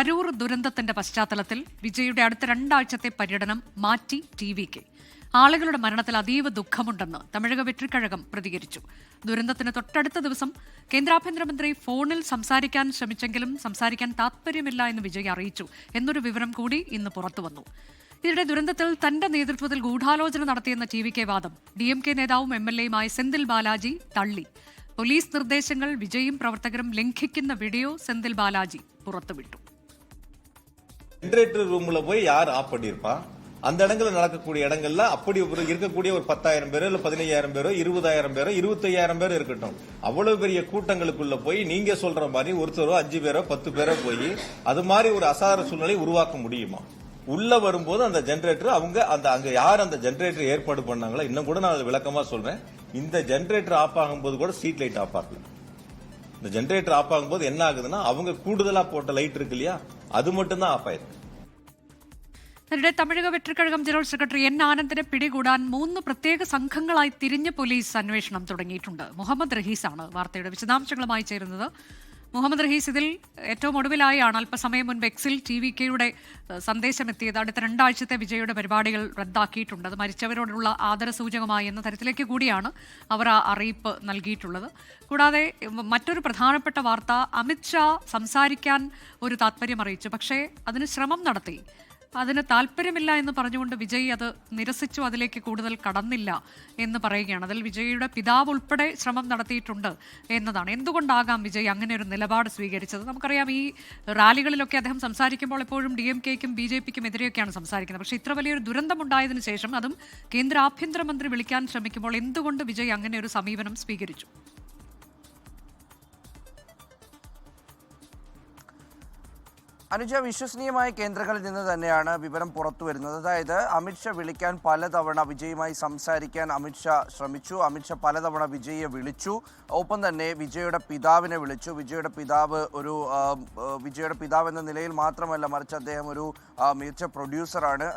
കരൂർ ദുരന്തത്തിന്റെ പശ്ചാത്തലത്തിൽ വിജയുടെ അടുത്ത രണ്ടാഴ്ചത്തെ പര്യടനം മാറ്റി ടി വി കെ ആളുകളുടെ മരണത്തിൽ അതീവ ദുഃഖമുണ്ടെന്ന് തമിഴക വെട്ടിക്കഴകം പ്രതികരിച്ചു. ദുരന്തത്തിന് തൊട്ടടുത്ത ദിവസം കേന്ദ്രാഭ്യന്തരമന്ത്രി ഫോണിൽ സംസാരിക്കാൻ ശ്രമിച്ചെങ്കിലും സംസാരിക്കാൻ താത്പര്യമില്ല എന്ന് വിജയ് അറിയിച്ചു. എന്നൊരു വിവരം കൂടി ഇന്ന് പുറത്തുവന്നു ഇതിനിടെ ദുരന്തത്തിൽ തന്റെ നേതൃത്വത്തിൽ ഗൂഢാലോചന നടത്തിയെന്ന ടി വി കെ വാദം. ഡി എം കെ നേതാവും എം എൽ എയുമായ സെന്തിൽ ബാലാജി തള്ളി. പോലീസ് നിർദ്ദേശങ്ങൾ വിജയും പ്രവർത്തകരും ലംഘിക്കുന്ന വീഡിയോ സെന്തിൽ ബാലാജി പുറത്തുവിട്ടു. ஜென்ரேட்டர் ரூம்ல போய் யார் ஆஃப் பண்ணியிருப்பான் அந்த இடங்கள்ல நடக்கக்கூடிய இடங்கள்ல அப்படி இருக்கக்கூடிய ஒரு பத்தாயிரம் பேரோ இல்ல பதினையாயிரம் பேரோ இருபதாயிரம் பேரோ இருபத்தையாயிரம் பேரோ இருக்கட்டும். அவ்வளவு பெரிய கூட்டங்களுக்குள்ள போய் நீங்க சொல்ற மாதிரி ஒருத்தரோ அஞ்சு பேரோ பத்து பேரோ போய் அது மாதிரி ஒரு அசார சூழ்நிலை உருவாக்க முடியுமா? உள்ள வரும்போது அந்த ஜென்ரேட்டர் அவங்க அந்த அங்க யார் அந்த ஜென்ரேட்டர் ஏற்பாடு பண்ணாங்களோ இன்னும் கூட நான் அதை விளக்கமா சொல்றேன். இந்த ஜென்ரேட்டர் ஆஃப் ஆகும்போது கூட ஸ்ட்ரீட் லைட் ஆஃப் ஆகல. இந்த ஜென்ரேட்டர் ஆஃப் ஆகும்போது என்ன ஆகுதுன்னா அவங்க கூடுதலா போட்ட லைட் இருக்கு இல்லையா? അത് മുട്ടുന്ന ആപ്പായിരുന്നു അതിനിടെ Tamilaga Vettri Kazhagam general secretary N ആനന്ദിനെ പിടികൂടാൻ മൂന്ന് പ്രത്യേക സംഘങ്ങളായി തിരിഞ്ഞ് പോലീസ് അന്വേഷണം തുടങ്ങിയിട്ടുണ്ട്. മുഹമ്മദ് റഹീസാണ് വാർത്തയുടെ വിശദാംശങ്ങളുമായി ചേരുന്നത്. മുഹമ്മദ് റഹീസ് ഇതിൽ ഏറ്റവും ഒടുവിലായാണ് അല്പസമയം മുൻപ് എക്സിൽ ടി വി കെയുടെ സന്ദേശം എത്തിയത് അടുത്ത രണ്ടാഴ്ചത്തെ വിജയുടെ പരിപാടികൾ റദ്ദാക്കിയിട്ടുണ്ട്. അത് മരിച്ചവരോടുള്ള ആദരസൂചകമായി എന്ന തരത്തിലേക്ക് കൂടിയാണ് അവർ ആ അറിയിപ്പ് നൽകിയിട്ടുള്ളത്. കൂടാതെ മറ്റൊരു പ്രധാനപ്പെട്ട വാർത്ത അമിത്ഷാ സംസാരിക്കാൻ ഒരു താല്പര്യം അറിയിച്ചു. പക്ഷേ അതിന് ശ്രമം നടത്തി. അതിന് താല്പര്യമില്ല എന്ന് പറഞ്ഞുകൊണ്ട് വിജയ് അത് നിരസിച്ചു അതിലേക്ക് കൂടുതൽ കടന്നില്ല എന്ന് പറയുകയാണ്. അതിൽ വിജയിയുടെ പിതാവ് ഉൾപ്പെടെ ശ്രമം നടത്തിയിട്ടുണ്ട് എന്നതാണ്. എന്തുകൊണ്ടാകാം വിജയ് അങ്ങനെ ഒരു നിലപാട് സ്വീകരിച്ചത്? നമുക്കറിയാം ഈ റാലികളിലൊക്കെ അദ്ദേഹം സംസാരിക്കുമ്പോൾ എപ്പോഴും ഡി എം കെക്കും ബി ജെ പിക്കും എതിരെയൊക്കെയാണ് സംസാരിക്കുന്നത്. പക്ഷേ ഇത്ര വലിയൊരു ദുരന്തമുണ്ടായതിനു ശേഷം അതും കേന്ദ്ര ആഭ്യന്തരമന്ത്രി വിളിക്കാൻ ശ്രമിക്കുമ്പോൾ എന്തുകൊണ്ട് വിജയ് അങ്ങനെ ഒരു സമീപനം സ്വീകരിച്ചു? അനുജ വിശ്വസനീയമായ കേന്ദ്രങ്ങളിൽ നിന്ന് തന്നെയാണ് വിവരം പുറത്തു വരുന്നത്. അതായത് അമിത്ഷാ വിളിക്കാൻ പലതവണ വിജയുമായി സംസാരിക്കാൻ അമിത്ഷാ ശ്രമിച്ചു. അമിത്ഷാ പലതവണ വിജയെ വിളിച്ചു. ഒപ്പം തന്നെ വിജയുടെ പിതാവിനെ വിളിച്ചു. വിജയുടെ പിതാവ് ഒരു വിജയുടെ പിതാവ് എന്ന നിലയിൽ മാത്രമല്ല മറിച്ച് അദ്ദേഹം ഒരു മികച്ച പ്രൊഡ്യൂസറാണ്.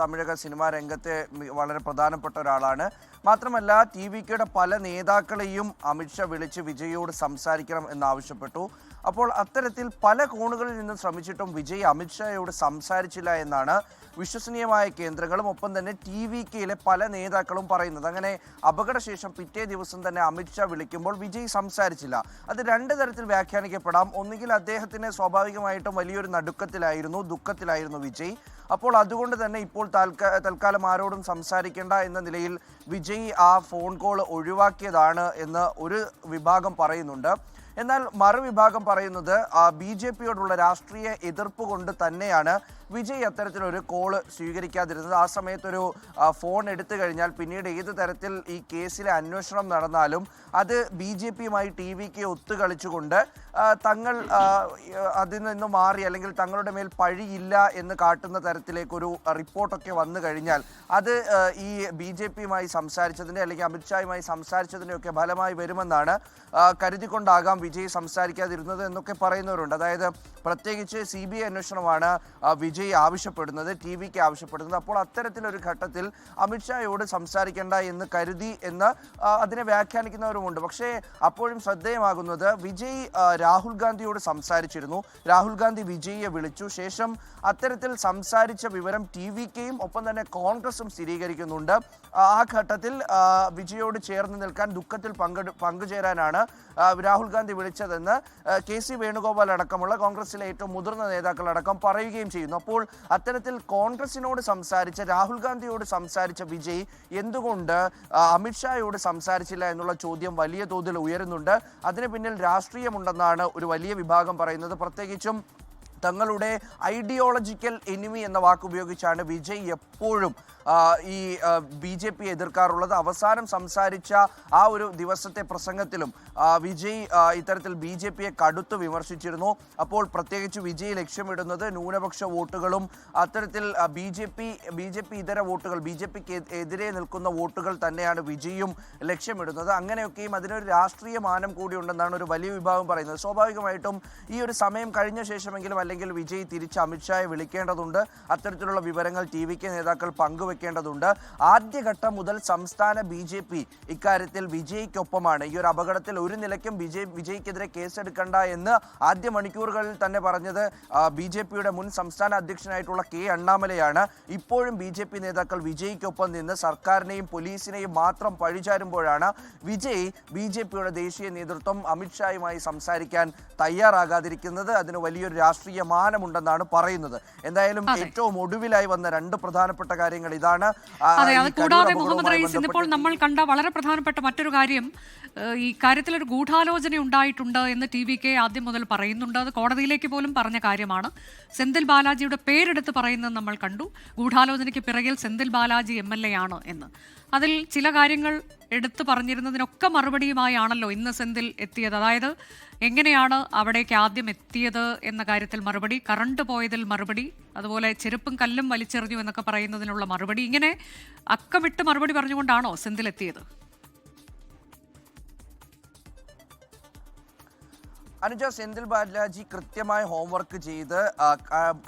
തമിഴക സിനിമാ രംഗത്തെ വളരെ പ്രധാനപ്പെട്ട ഒരാളാണ്. മാത്രമല്ല ടി വി കെയുടെ പല നേതാക്കളെയും അമിത്ഷാ വിളിച്ച് വിജയോട് സംസാരിക്കണം എന്നാവശ്യപ്പെട്ടു. അപ്പോൾ അത്തരത്തിൽ പല കോണുകളിൽ നിന്നും ശ്രമിച്ചിട്ടും വിജയ് അമിത്ഷായോട് സംസാരിച്ചില്ല എന്നാണ് വിശ്വസനീയമായ കേന്ദ്രങ്ങളും ഒപ്പം തന്നെ ടി വി കെയിലെ പല നേതാക്കളും പറയുന്നത്. അങ്ങനെ അപകടശേഷം പിറ്റേ ദിവസം തന്നെ അമിത്ഷാ വിളിക്കുമ്പോൾ വിജയ് സംസാരിച്ചില്ല. അത് രണ്ട് തരത്തിൽ വ്യാഖ്യാനിക്കപ്പെടാം. ഒന്നുകിൽ അദ്ദേഹത്തിന് സ്വാഭാവികമായിട്ടും വലിയൊരു നടുക്കത്തിലായിരുന്നു ദുഃഖത്തിലായിരുന്നു വിജയ്. അപ്പോൾ അതുകൊണ്ട് തന്നെ ഇപ്പോൾ താൽക്കാ തൽക്കാലം ആരോടും സംസാരിക്കേണ്ട എന്ന നിലയിൽ വിജയ് ആ ഫോൺ കോൾ ഒഴിവാക്കിയതാണ് എന്ന് ഒരു വിഭാഗം പറയുന്നുണ്ട്. എന്നാൽ മറുവിഭാഗം പറയുന്നത് ബി ജെ പിയോടുള്ള രാഷ്ട്രീയ എതിർപ്പ് കൊണ്ട് തന്നെയാണ് വിജയ് അത്തരത്തിലൊരു കോൾ സ്വീകരിക്കാതിരുന്നത്. ആ സമയത്തൊരു ഫോൺ എടുത്തു കഴിഞ്ഞാൽ പിന്നീട് ഏത് തരത്തിൽ ഈ കേസിലെ അന്വേഷണം നടന്നാലും അത് ബി ജെ പിയുമായി ടി വിക്ക് ഒത്തുകളിച്ചുകൊണ്ട് തങ്ങൾ അതിൽ നിന്ന് മാറി അല്ലെങ്കിൽ തങ്ങളുടെ മേൽ പഴിയില്ല എന്ന് കാട്ടുന്ന തരത്തിലേക്കൊരു റിപ്പോർട്ടൊക്കെ വന്നു കഴിഞ്ഞാൽ അത് ഈ ബി ജെ പിയുമായി സംസാരിച്ചതിന്റെ അല്ലെങ്കിൽ അമിത്ഷായുമായി സംസാരിച്ചതിന്റെ ഒക്കെ ഫലമായി വരുമെന്നാണ് കരുതിക്കൊണ്ടാകാം വിജയ് സംസാരിക്കാതിരുന്നത് എന്നൊക്കെ പറയുന്നവരുണ്ട്. അതായത് പ്രത്യേകിച്ച് സി ബി ഐ അന്വേഷണമാണ് വിജയ് ആവശ്യപ്പെടുന്നത് ടി വിക്ക് ആവശ്യപ്പെടുന്നത്. അപ്പോൾ അത്തരത്തിലൊരു ഘട്ടത്തിൽ അമിത്ഷായോട് സംസാരിക്കേണ്ട എന്ന് കരുതി എന്ന് അതിനെ വ്യാഖ്യാനിക്കുന്നവരുമുണ്ട്. പക്ഷേ അപ്പോഴും ശ്രദ്ധേയമാകുന്നത് വിജയ് രാഹുൽ ഗാന്ധിയോട് സംസാരിച്ചിരുന്നു. രാഹുൽ ഗാന്ധി വിജയിയെ വിളിച്ചു. ശേഷം അത്തരത്തിൽ സംസാരിച്ച വിവരം ടി വിക്കെയും ഒപ്പം തന്നെ കോൺഗ്രസും സ്ഥിരീകരിക്കുന്നുണ്ട്. ആ ഘട്ടത്തിൽ വിജയോട് ചേർന്ന് നിൽക്കാൻ ദുഃഖത്തിൽ പങ്കെടു പങ്കുചേരാനാണ് രാഹുൽ ഗാന്ധി വിളിച്ചതെന്ന് കെ സി വേണുഗോപാൽ അടക്കമുള്ള കോൺഗ്രസിലെ ഏറ്റവും മുതിർന്ന നേതാക്കളടക്കം പറയുകയും ചെയ്യുന്നു. അപ്പോൾ അത്തരത്തിൽ കോൺഗ്രസിനോട് സംസാരിച്ച രാഹുൽ ഗാന്ധിയോട് സംസാരിച്ച വിജയ് എന്തുകൊണ്ട് അമിത്ഷായോട് സംസാരിച്ചില്ല എന്നുള്ള ചോദ്യം വലിയ തോതിൽ ഉയരുന്നുണ്ട്. അതിന് പിന്നിൽ രാഷ്ട്രീയമുണ്ടെന്നാണ് ഒരു വലിയ വിഭാഗം പറയുന്നത്. പ്രത്യേകിച്ചും തങ്ങളുടെ ഐഡിയോളജിക്കൽ എനിമി എന്ന വാക്ക് ഉപയോഗിച്ചാണ് വിജയ് എപ്പോഴും ഈ ബി ജെ പി എതിർക്കാറുള്ളത്. അവസാനം സംസാരിച്ച ആ ഒരു ദിവസത്തെ പ്രസംഗത്തിലും വിജയ് ഇത്തരത്തിൽ ബി ജെ പിയെ കടുത്തു വിമർശിച്ചിരുന്നു. അപ്പോൾ പ്രത്യേകിച്ച് വിജയ് ലക്ഷ്യമിടുന്നത് ന്യൂനപക്ഷ വോട്ടുകളും അത്തരത്തിൽ B J P B J P ഇതര വോട്ടുകൾ ബി ജെ പിക്ക് എതിരെ നിൽക്കുന്ന വോട്ടുകൾ തന്നെയാണ് വിജയും ലക്ഷ്യമിടുന്നത്. അങ്ങനെയൊക്കെയും അതിനൊരു രാഷ്ട്രീയ മാനം കൂടി ഉണ്ടെന്നാണ് ഒരു വലിയ വിഭാഗം പറയുന്നത്. സ്വാഭാവികമായിട്ടും ഈ ഒരു സമയം കഴിഞ്ഞ ശേഷമെങ്കിലും അല്ലെങ്കിൽ അല്ലെങ്കിൽ വിജയ് തിരിച്ച് അമിത്ഷായെ വിളിക്കേണ്ടതുണ്ട്. അത്തരത്തിലുള്ള വിവരങ്ങൾ ടി വി കെ നേതാക്കൾ പങ്കുവെക്കേണ്ടതുണ്ട്. ആദ്യഘട്ടം മുതൽ സംസ്ഥാന ബി ജെ പി ഇക്കാര്യത്തിൽ വിജയ്ക്കൊപ്പമാണ്. ഈ ഒരു അപകടത്തിൽ ഒരു നിലയ്ക്കും വിജയ് വിജയ്ക്കെതിരെ കേസെടുക്കണ്ട എന്ന് ആദ്യ മണിക്കൂറുകളിൽ തന്നെ പറഞ്ഞത് ബി ജെ പിയുടെ മുൻ സംസ്ഥാന അധ്യക്ഷനായിട്ടുള്ള കെ അണ്ണാമലയാണ്. ഇപ്പോഴും ബി ജെ പി നേതാക്കൾ വിജയ്ക്കൊപ്പം നിന്ന് സർക്കാരിനെയും പോലീസിനെയും മാത്രം പഴിചാരുമ്പോഴാണ് വിജയ് ബി ജെ പിയുടെ ദേശീയ നേതൃത്വം അമിത്ഷായുമായി സംസാരിക്കാൻ തയ്യാറാകാതിരിക്കുന്നത്. അതിന് വലിയൊരു രാഷ്ട്രീയ മാനമുണ്ടെന്നാണ് പറയുന്നത്. എന്തായാലും ഏറ്റവും ഒടുവിലായി വന്ന രണ്ട് പ്രധാനപ്പെട്ട കാര്യങ്ങൾ ഇതാണ്. കൂടാതെ മുഹമ്മദ് റയീസ് ഇന്നിപ്പോൾ നമ്മൾ കണ്ട വളരെ പ്രധാനപ്പെട്ട മറ്റൊരു കാര്യം ഈ കാര്യത്തിൽ ഒരു ഗൂഢാലോചന ഉണ്ടായിട്ടുണ്ട് എന്ന് ടി വി കെ ആദ്യം മുതൽ പറയുന്നുണ്ട്. അത് കോടതിയിലേക്ക് പോലും പറഞ്ഞ കാര്യമാണ്. സെന്തിൽ ബാലാജിയുടെ പേരെടുത്ത് പറയുന്നത് നമ്മൾ കണ്ടു. ഗൂഢാലോചനയ്ക്ക് പിറകിൽ Senthil Balaji M L A ആണ് എന്ന്. അതിൽ ചില കാര്യങ്ങൾ എടുത്തു പറഞ്ഞിരുന്നതിനൊക്കെ മറുപടിയുമായാണല്ലോ ഇന്ന് സെന്തിൽ എത്തിയത്. അതായത് എങ്ങനെയാണ് അവിടേക്ക് ആദ്യം എത്തിയത് എന്ന കാര്യത്തിൽ മറുപടി കറണ്ട് പോയതിൽ മറുപടി അതുപോലെ ചെരുപ്പും കല്ലും വലിച്ചെറിഞ്ഞു എന്നൊക്കെ പറയുന്നതിനുള്ള മറുപടി. ഇങ്ങനെ അക്കമിട്ട് മറുപടി പറഞ്ഞുകൊണ്ടാണോ സെന്തിൽ എത്തിയത് അനുജ സെന്തിൽ ബാലാജി കൃത്യമായ ഹോംവർക്ക് ചെയ്ത്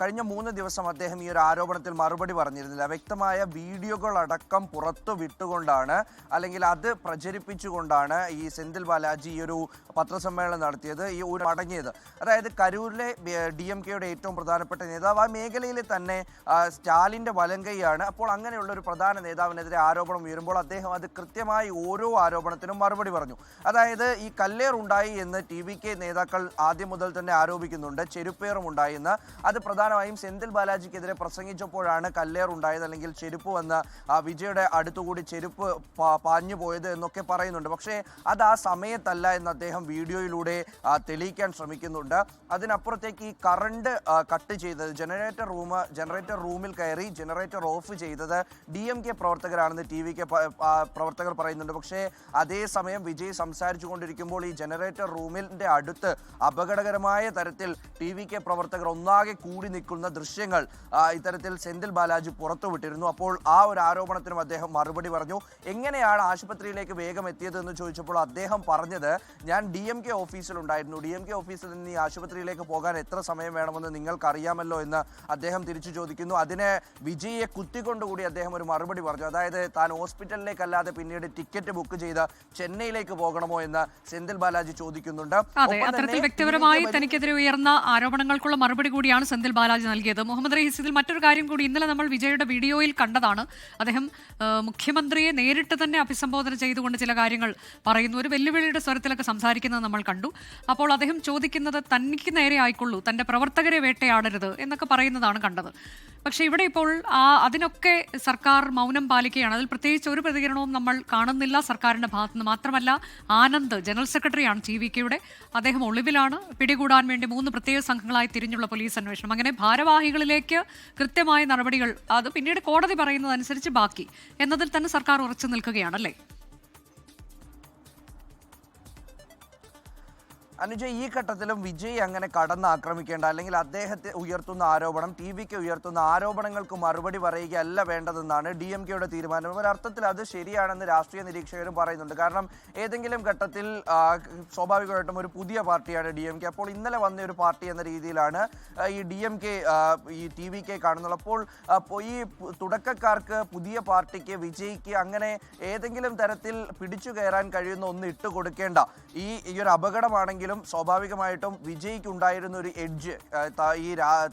കഴിഞ്ഞ മൂന്ന് ദിവസം അദ്ദേഹം ഈ ഒരു ആരോപണത്തിൽ മറുപടി പറഞ്ഞിരുന്നില്ല. വ്യക്തമായ വീഡിയോകളടക്കം പുറത്തു വിട്ടുകൊണ്ടാണ് അല്ലെങ്കിൽ അത് പ്രചരിപ്പിച്ചുകൊണ്ടാണ് ഈ സെന്തിൽ ബാലാജി ഈ ഒരു പത്രസമ്മേളനം നടത്തിയത് ഈ ഒരു മടങ്ങിയത്. അതായത് കരൂരിലെ ഡി എം കെയുടെ ഏറ്റവും പ്രധാനപ്പെട്ട നേതാവ് ആ മേഖലയിലെ തന്നെ സ്റ്റാലിന്റെ വലങ്കൈയാണ്. അപ്പോൾ അങ്ങനെയുള്ള ഒരു പ്രധാന നേതാവിനെതിരെ ആരോപണം ഉയരുമ്പോൾ അദ്ദേഹം അത് കൃത്യമായി ഓരോ ആരോപണത്തിനും മറുപടി പറഞ്ഞു. അതായത് ഈ കല്ലേർ ഉണ്ടായി എന്ന് ടി വി കെ നേതാക്കൾ ആദ്യം മുതൽ തന്നെ ആരോപിക്കുന്നുണ്ട്. ചെരുപ്പേറും ഉണ്ടായെന്ന്. അത് പ്രധാനമായും സെന്തിൽ ബാലാജിക്കെതിരെ പ്രസംഗിച്ചപ്പോഴാണ് കല്ലേർ ഉണ്ടായത് അല്ലെങ്കിൽ ചെരുപ്പ് വന്ന് വിജയുടെ അടുത്തുകൂടി ചെരുപ്പ് പാഞ്ഞു പോയത് എന്നൊക്കെ പറയുന്നുണ്ട്. പക്ഷേ അത് ആ സമയത്തല്ല എന്ന് അദ്ദേഹം വീഡിയോയിലൂടെ തെളിയിക്കാൻ ശ്രമിക്കുന്നുണ്ട്. അതിനപ്പുറത്തേക്ക് ഈ കറണ്ട് കട്ട് ചെയ്തത് ജനറേറ്റർ റൂം ജനറേറ്റർ റൂമിൽ കയറി ജനറേറ്റർ ഓഫ് ചെയ്തത് ഡി എം കെ പ്രവർത്തകരാണെന്ന് ടി വി കെ പ്രവർത്തകർ പറയുന്നുണ്ട്. പക്ഷേ അതേസമയം വിജയ് സംസാരിച്ചു കൊണ്ടിരിക്കുമ്പോൾ ഈ ജനറേറ്റർ റൂമിന്റെ അടുത്ത് അപകടകരമായ തരത്തിൽ ടി വി കെ പ്രവർത്തകർ ഒന്നാകെ കൂടി നിൽക്കുന്ന ദൃശ്യങ്ങൾ ഇത്തരത്തിൽ സെന്തിൽ ബാലാജി പുറത്തുവിട്ടിരുന്നു. അപ്പോൾ ആ ഒരു ആരോപണത്തിനും അദ്ദേഹം മറുപടി പറഞ്ഞു. എങ്ങനെയാണ് ആശുപത്രിയിലേക്ക് വേഗം എത്തിയത് എന്ന് ചോദിച്ചപ്പോൾ അദ്ദേഹം പറഞ്ഞത് ഞാൻ ഡി എം കെ ഓഫീസിലുണ്ടായിരുന്നു ഡി എം കെ ഓഫീസിൽ നിന്ന് ഈ ആശുപത്രിയിലേക്ക് പോകാൻ എത്ര സമയം വേണമെന്ന് നിങ്ങൾക്കറിയാമല്ലോ എന്ന് അദ്ദേഹം തിരിച്ചു ചോദിക്കുന്നു. അതിന് വിജയെ കുത്തിക്കൊണ്ടുകൂടി അദ്ദേഹം ഒരു മറുപടി പറഞ്ഞു. അതായത് താൻ ഹോസ്പിറ്റലിലേക്കല്ലാതെ പിന്നീട് ടിക്കറ്റ് ബുക്ക് ചെയ്ത് ചെന്നൈയിലേക്ക് പോകണമോ എന്ന് സെന്തിൽ ബാലാജി ചോദിക്കുന്നുണ്ട്. അത്തരത്തിൽ വ്യക്തിപരമായി തനിക്കെതിരെ ഉയർന്ന ആരോപണങ്ങൾക്കുള്ള മറുപടി കൂടിയാണ് സെന്തിൽ ബാലാജി നൽകിയത്. മുഹമ്മദ് റഹീസ് ഇതിൽ മറ്റൊരു കാര്യം കൂടി ഇന്നലെ നമ്മൾ വിജയുടെ വീഡിയോയിൽ കണ്ടതാണ്. അദ്ദേഹം മുഖ്യമന്ത്രിയെ നേരിട്ട് തന്നെ അഭിസംബോധന ചെയ്തുകൊണ്ട് ചില കാര്യങ്ങൾ പറയുന്നു. ഒരു വെല്ലുവിളിയുടെ സ്വരത്തിലൊക്കെ സംസാരിക്കുന്നത് നമ്മൾ കണ്ടു. അപ്പോൾ അദ്ദേഹം ചോദിക്കുന്നത് തനിക്ക് നേരെ ആയിക്കൊള്ളൂ തന്റെ പ്രവർത്തകരെ വേട്ടയാടരുത് എന്നൊക്കെ പറയുന്നതാണ് കണ്ടത്. പക്ഷെ ഇവിടെ ഇപ്പോൾ ആ അതിനൊക്കെ സർക്കാർ മൗനം പാലിക്കുകയാണ്. അതിൽ പ്രത്യേകിച്ച് ഒരു പ്രതികരണവും നമ്മൾ കാണുന്നില്ല സർക്കാരിന്റെ ഭാഗത്തുനിന്ന്. മാത്രമല്ല ആനന്ദ് ജനറൽ സെക്രട്ടറിയാണ് ടി വി കെയുടെ. അദ്ദേഹം ഒളിവിലാണ് പിടികൂടാൻ വേണ്ടി മൂന്ന് പ്രത്യേക സംഘങ്ങളായി തിരിഞ്ഞുള്ള പോലീസ് അന്വേഷണം. അങ്ങനെ ഭാരവാഹികളിലേക്ക് കൃത്യമായ നടപടികൾ അത് പിന്നീട് കോടതി പറയുന്നതനുസരിച്ച് ബാക്കി. എന്നതിൽ തന്നെ സർക്കാർ ഉറച്ചു നിൽക്കുകയാണല്ലേ? അനുജ ഈ ഘട്ടത്തിലും വിജയ് അങ്ങനെ കടന്ന് ആക്രമിക്കേണ്ട? അല്ലെങ്കിൽ അദ്ദേഹത്തെ ഉയർത്തുന്ന ആരോപണം ടി വിക്ക് ഉയർത്തുന്ന ആരോപണങ്ങൾക്ക് മറുപടി പറയുകയല്ല വേണ്ടതെന്നാണ് ഡി എം കെയുടെ തീരുമാനം ഒരർത്ഥത്തിൽ അത് ശരിയാണെന്ന് രാഷ്ട്രീയ നിരീക്ഷകരും പറയുന്നുണ്ട്. കാരണം ഏതെങ്കിലും ഘട്ടത്തിൽ സ്വാഭാവികമായിട്ടും ഒരു പുതിയ പാർട്ടിയാണ് ഡി എം കെ അപ്പോൾ ഇന്നലെ വന്ന ഒരു പാർട്ടി എന്ന രീതിയിലാണ് ഈ ഡി എം കെ ഈ ടി വി കെ കാണുന്നത്. അപ്പോൾ ഈ തുടക്കക്കാർക്ക് പുതിയ പാർട്ടിക്ക് വിജയിക്ക് അങ്ങനെ ഏതെങ്കിലും തരത്തിൽ പിടിച്ചു കയറാൻ കഴിയുന്ന ഒന്ന് ഇട്ട് കൊടുക്കേണ്ട ഈ ഈ ഒരു അപകടമാണെങ്കിലും സ്വാഭാവികമായിട്ടും വിജയ്ക്കുണ്ടായിരുന്ന ഒരു എഡ്ജ് ഈ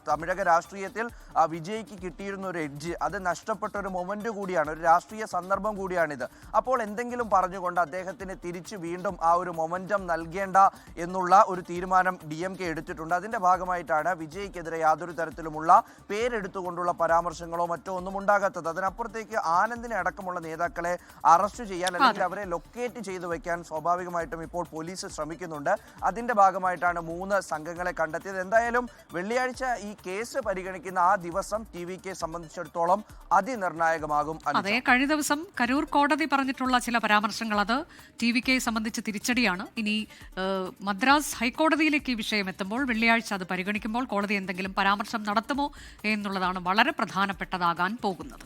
തമിഴക രാഷ്ട്രീയത്തിൽ വിജയ്ക്ക് കിട്ടിയിരുന്ന ഒരു എഡ്ജ്. അത് നഷ്ടപ്പെട്ട ഒരു മൊമെന്റ് കൂടിയാണ് ഒരു രാഷ്ട്രീയ സന്ദർഭം കൂടിയാണിത്. അപ്പോൾ എന്തെങ്കിലും പറഞ്ഞുകൊണ്ട് അദ്ദേഹത്തിന് തിരിച്ച് വീണ്ടും ആ ഒരു മൊമെന്റം നൽകേണ്ട എന്നുള്ള ഒരു തീരുമാനം ഡി എം കെ എടുത്തിട്ടുണ്ട്. അതിന്റെ ഭാഗമായിട്ടാണ് വിജയ്ക്കെതിരെ യാതൊരു തരത്തിലുമുള്ള പേരെടുത്തുകൊണ്ടുള്ള പരാമർശങ്ങളോ മറ്റോ ഒന്നും ഉണ്ടാകാത്തത്. അതിനപ്പുറത്തേക്ക് ആനന്ദിനെ അടക്കമുള്ള നേതാക്കളെ അറസ്റ്റ് ചെയ്യാൻ അല്ലെങ്കിൽ അവരെ ലൊക്കേറ്റ് ചെയ്തു വെക്കാൻ സ്വാഭാവികമായിട്ടും ഇപ്പോൾ പോലീസ് ശ്രമിക്കുന്നുണ്ട്. അതിന്റെ ഭാഗമായിട്ടാണ് മൂന്ന് സംഘങ്ങളെ കണ്ടെത്തിയത്. എന്തായാലും വെള്ളിയാഴ്ച ഈ കേസ് പരിഗണിക്കുന്ന ആ ദിവസം ടി വി കെ സംബന്ധിച്ചിടത്തോളം അതിനിർണായകമാകും അതെ കഴിഞ്ഞ ദിവസം കരൂർ കോടതി പറഞ്ഞിട്ടുള്ള ചില പരാമർശങ്ങൾ അത് ടി വി കെ സംബന്ധിച്ച് തിരിച്ചടിയാണ്. ഇനി മദ്രാസ് ഹൈക്കോടതിയിലേക്ക് ഈ വിഷയം എത്തുമ്പോൾ വെള്ളിയാഴ്ച അത് പരിഗണിക്കുമ്പോൾ കോടതി എന്തെങ്കിലും പരാമർശം നടത്തുമോ എന്നുള്ളതാണ് വളരെ പ്രധാനപ്പെട്ടതാകാൻ പോകുന്നത്.